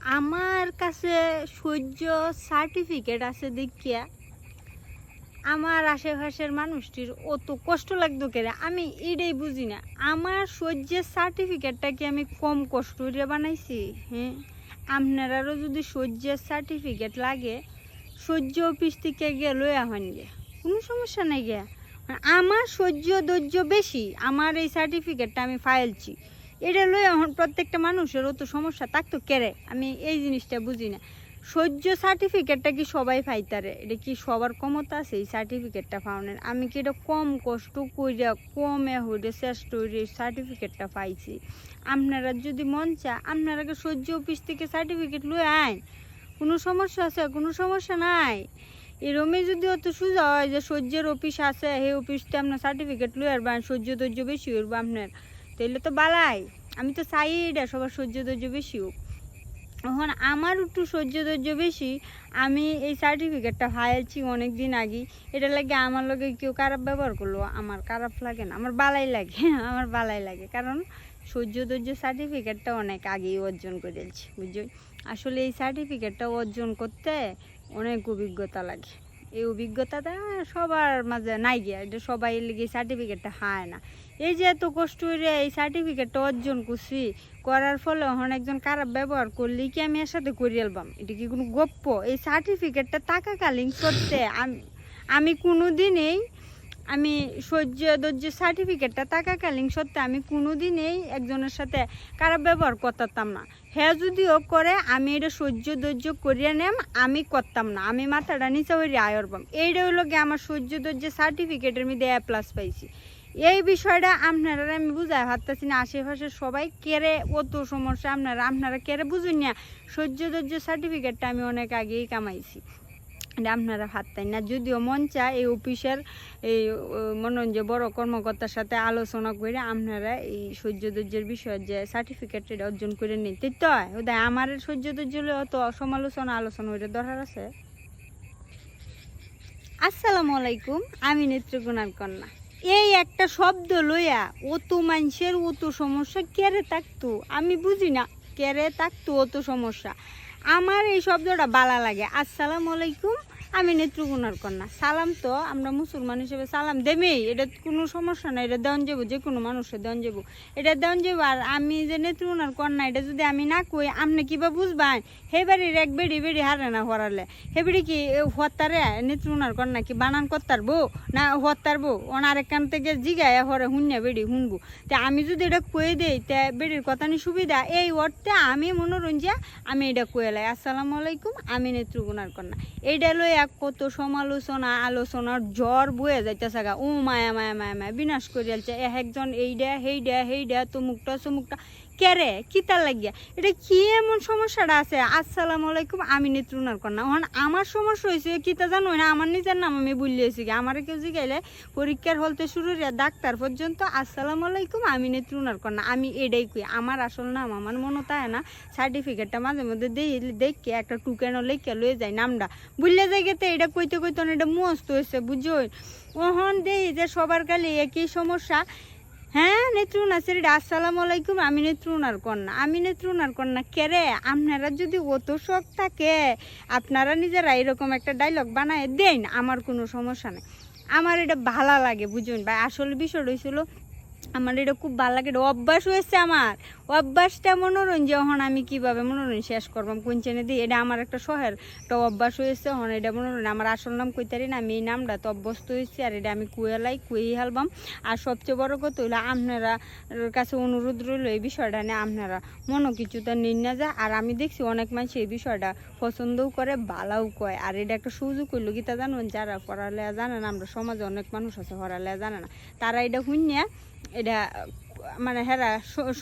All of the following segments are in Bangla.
আমার কাছে সহ্য সার্টিফিকেট আছে দেখিয়া আমার আশেপাশের মানুষটির অত কষ্ট লাগতো কেরে? আমি এটাই বুঝি না। আমার সহ্যের সার্টিফিকেটটা কি আমি কম কষ্ট করে বানাইছি? হ্যাঁ আপনারারও যদি সহ্যের সার্টিফিকেট লাগে সহ্য অফিস থেকে গিয়ে লইয়া হন গে কোনো সমস্যা নাই গিয়া। আমার সহ্য ধৈর্য বেশি, আমার এই সার্টিফিকেটটা আমি ফাইলছি। এটা লই এখন প্রত্যেকটা মানুষের অত সমস্যা থাকতো কেরে আমি এই জিনিসটা বুঝি না। সহ্য সার্টিফিকেটটা কি সবাই পাইতারে এটা কি সবার ক্ষমতা আছে এই সার্টিফিকেটটা পাওয়ানোর আমি কি এটা কম কষ্ট কইরা কমে হইলে চেষ্টা করে সার্টিফিকেটটা পাইছি? আপনারা যদি মন চায় আপনারাকে সহ্য অফিস থেকে সার্টিফিকেট লই আইন। কোনো সমস্যা আছে? কোনো সমস্যা নাই। এরমে যদি অত সোজা হয় যে সহ্যের অফিস আছে, সেই অফিসটা আপনার সার্টিফিকেট লই আর সহ্য ধৈর্য বেশি হইব আপনার। তাইলে তো বালাই। আমি তো চাই এটা সবার সহ্য ধৈর্য বেশি হোক। এখন আমার একটু সহ্য ধৈর্য বেশি, আমি এই সার্টিফিকেটটা ফাইলছি অনেক দিন আগে এটা লাগে আমার লগে কেউ খারাপ ব্যবহার করল, আমার খারাপ লাগে না, আমার বালাই লাগে, আমার বালাই লাগে। কারণ সহ্য ধৈর্য সার্টিফিকেটটা অনেক আগেই অর্জন করেছি বুঝছ আসলে এই সার্টিফিকেটটা অর্জন করতে অনেক অভিজ্ঞতা লাগে। এই অভিজ্ঞতাটা সবার মাঝে নাই গিয়া, এটা সবাই লিগে সার্টিফিকেটটা হায় না। এই যে এত কষ্ট করে এই সার্টিফিকেটটা অর্জন করছি, করার ফলে হন একজন খারাপ ব্যবহার করলে কি আমি এর সাথে করি আলবাম? এটা কি কোনো গপ্প? এই সার্টিফিকেটটা থাকাকালীন সত্ত্বে আমি আমি কোনো দিনেই আমি সহ্য ধৈর্য সার্টিফিকেটটা টাকাকালীন সত্ত্বে আমি কোনো দিনেই একজনের সাথে খারাপ ব্যবহার করতাম না। হ্যাঁ যদিও করে আমি এটা সহ্য ধৈর্য করিয়া নেম, আমি করতাম না। আমি মাথাটা নিচে হইরে আয়র পাম এইটা হইল গিয়ে আমার সহ্য ধৈর্য সার্টিফিকেটের মধ্যে এ প্লাস পাইছি। এই বিষয়টা আপনারা আমি বুঝাই ভাবতেছি না আশেপাশে সবাই কেড়ে, অত সমস্যা আপনারা আপনারা কেড়ে বুঝুন না, সহ্য ধৈর্য সার্টিফিকেটটা আমি অনেক আগেই কামাইছি। এটা আপনারা ভাবতেন না। যদিও মন চায় এই অফিসের এই মনে যে বড় কর্মকর্তার সাথে আলোচনা করে আপনারা এই সহ্য ধৈর্যের বিষয়ে যে সার্টিফিকেট এটা অর্জন করে নিতে তো? ওদের আমার সহ্য ধৈর্য অত সমালোচনা, আলোচনা ওইটা দরকার আছে? আসসালামু আলাইকুম, আমি নেত্রগুণার কন্যা। এই একটা শব্দ লইয়া, অত মানুষের অত সমস্যা কেড়ে থাকতো? আমি বুঝি না। কেড়ে তাক তো সমস্যা। আমার এই শব্দটা বালা লাগে। আসসালামু আলাইকুম। আমি নেত্রগুণার কন্যা। সালাম তো আমরা মুসলমান হিসেবে সালাম দেমেই এটা কোনো সমস্যা নাই এটা দেওয়ান যাব, যে কোনো মানুষের দেওয়ান যাব। এটা দেওয়ান যাব, আর আমি যে নেত্রগুণার কন্যা, এটা যদি আমি না কই, আপনি কিবা বুঝবান? হে বাড়ির এক বেড়ি বেড়ি হারে না হরালে। হে বেড়ি কি হত্যারে নেত্রগুণার কন্যা কি বানান করতার বউ না হত্যার বউ ওনার এখান থেকে জিগায় হরে হুন্যা বেড়ি শুনব তে আমি যদি এটা কয়ে দেই, তে বেড়ির কথা নি সুবিধা, এই অর্থে আমি মনোরঞ্জিয়া আমি এটা কয়ে লাই। আসসালামু আলাইকুম, আমি নেত্রগুণার কন্যা। এইটা লই এক কত সমালোচনা, আলোচনার জ্বর বয়ে যাইতেছে গা। ও মায়া মায়া মায়া মায়া, বিনাশ করিয়ালছে এক একজন এইডা হেইডা হেইডা মুখটা চমুকটা। কেরে? কি তার লাগিয়া? এটা কি এমন সমস্যাটা আছে? আসসালামু আলাইকুম, আমি নেত্রুনার কন্যা। এখন আমার সমস্যা হয়েছে কি তা জানো? না, আমার নিজের নাম আমি বললিয়েছি কি আমার কেউ জিগাইলে পরীক্ষার হলতে শুরু ডাক্তার পর্যন্ত, আসসালামু আলাইকুম, আমি নেত্রুনার কন্যা। আমি এটাই কই, আমার আসল নাম আমার মনে তাই না। সার্টিফিকেটটা মাঝে মধ্যে দেখে একটা টুকেনো লেখে লয়ে যায় নামটা। বুঝলে যাই গেতে এটা কইতে কইতে এটা মস্ত হয়েছে বুঝোই? ওহন দেই যে সবার কালে একই সমস্যা। হ্যাঁ নেত্রুনা সেরিডা আসসালামু আলাইকুম, আমি নেত্রুনার কন্যা। আমি নেত্রুনার কন্যা। কেরে আপনারা যদি অত শখ থাকে, আপনারা নিজেরা এরকম একটা ডায়লগ বানায় দেন, আমার কোনো সমস্যা নেই। আমার এটা ভালো লাগে, বুঝুন ভাই। আসল বিষয় হয়েছিল আমার এটা খুব ভালো লাগে অভ্যাস হয়েছে আমার। অভ্যাসটা মনোরঞ্জন এখন আমি কীভাবে মনোরঞ্জন শেষ করবাম কোন চেনে দিই এটা আমার একটা শহর। একটা অভ্যাস হয়েছে এখন এটা মনোরঞ্জন, আমার আসল নাম কইতারি না, আমি এই নামটা তো অভ্যস্ত হয়েছি, আর এটা আমি কুয়েলাই, কুয়েই হালবাম। আর সবচেয়ে বড় কথা হইল আপনারা কাছে অনুরোধ রইল এই বিষয়টা নিয়ে, আপনারা মনো কিছুটা নিন না যায় আর আমি দেখছি অনেক মানুষ এই বিষয়টা পছন্দও করে, ভালোও কয়। আর এটা একটা সুযোগ হইল গীতা জানুন? যারা পড়ালেয়া জানে না, আমরা সমাজে অনেক মানুষ আছে পড়ালেয়া জানে না। তারা এটা শুনিয়া এটা মানে হেরা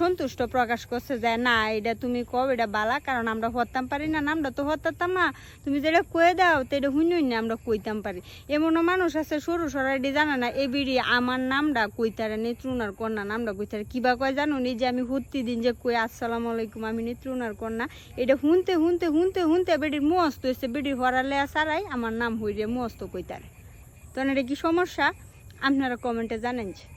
সন্তুষ্ট প্রকাশ করছে যে, না, এটা তুমি কও, এটা বালা, কারণ আমরা হতাম পারি না আমরা তো হতাম না। তুমি যেটা কয়ে দাও তো এটা শুনুই না আমরা কইতাম পারি। এমনও মানুষ আছে, সরু সরাইডি জানে না, এ বিড়ি আমার নামটা কইতারে নেত্রুনার কন্যা নামটা কইতারে কিবা কয়? জানো নি যে, আমি হুত্তি দিন যে কই, আসসালামু আলাইকুম, আমি নেত্রুনার কন্যা। এটা শুনতে শুনতে শুনতে শুনতে বেডির মস্ত হয়েছে বেডির হরালে সারাই আমার নাম হইরে মস্ত কইতারে। তো এটা কি সমস্যা? আপনারা কমেন্টে জানেন যে।